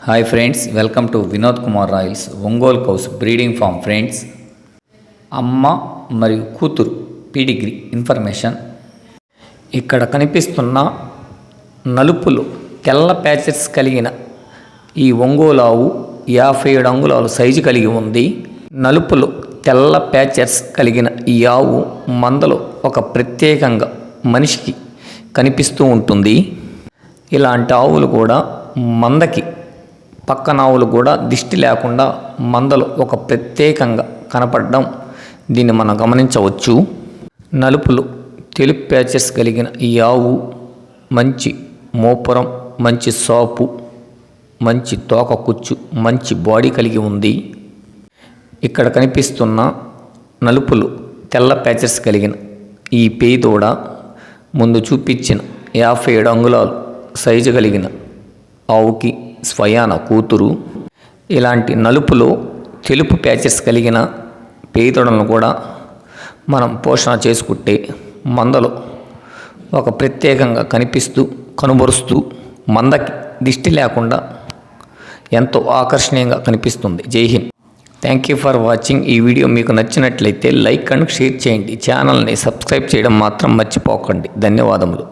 Hi friends welcome to Vinod Kumar royals Ongole cows breeding farm friends అమ్మ మరియు కూతురు పీడిగ్రీ information ఇక్కడ కనిపిస్తున్న నలుపులు తెల్ల ప్యాచెస్ కలిగిన ఈ ఒంగోలు ఆవు యాభై ఏడు అంగుళాలు సైజు కలిగి ఉంది నలుపులు తెల్ల ప్యాచెస్ కలిగిన ఈ ఆవు మందలో ఒక ప్రత్యేకంగా మనిషికి కనిపిస్తూ ఉంటుంది ఇలాంటి ఆవులు కూడా మందకి పక్కన ఆవులు కూడా దిష్టి లేకుండా మందలు ఒక ప్రత్యేకంగా కనపడడం దీన్ని మనం గమనించవచ్చు. నలుపులు తెలుపు ప్యాచెస్ కలిగిన ఈ ఆవు మంచి మోపురం మంచి సోపు మంచి తోక కుచ్చు మంచి బాడీ కలిగి ఉంది. ఇక్కడ కనిపిస్తున్న నలుపులు తెల్ల ప్యాచెస్ కలిగిన ఈ పేదోడ ముందు చూపించిన యాభై ఏడు అంగుళాలు సైజు కలిగిన ఆవుకి స్వయాన కూతురు ఇలాంటి నలుపులో తెలుపు ప్యాచెస్ కలిగిన పేదలను కూడా మనం పోషణ చేసుకుంటే మందలో ఒక ప్రత్యేకంగా కనిపిస్తూ కనుబరుస్తూ మందకి దిష్టి లేకుండా ఎంతో ఆకర్షణీయంగా కనిపిస్తుంది. Jai Hind. Thank you for watching ఈ వీడియో మీకు నచ్చినట్లయితే లైక్ అండ్ షేర్ చేయండి. ఛానల్ని సబ్స్క్రైబ్ చేయడం మాత్రం మర్చిపోకండి. ధన్యవాదములు.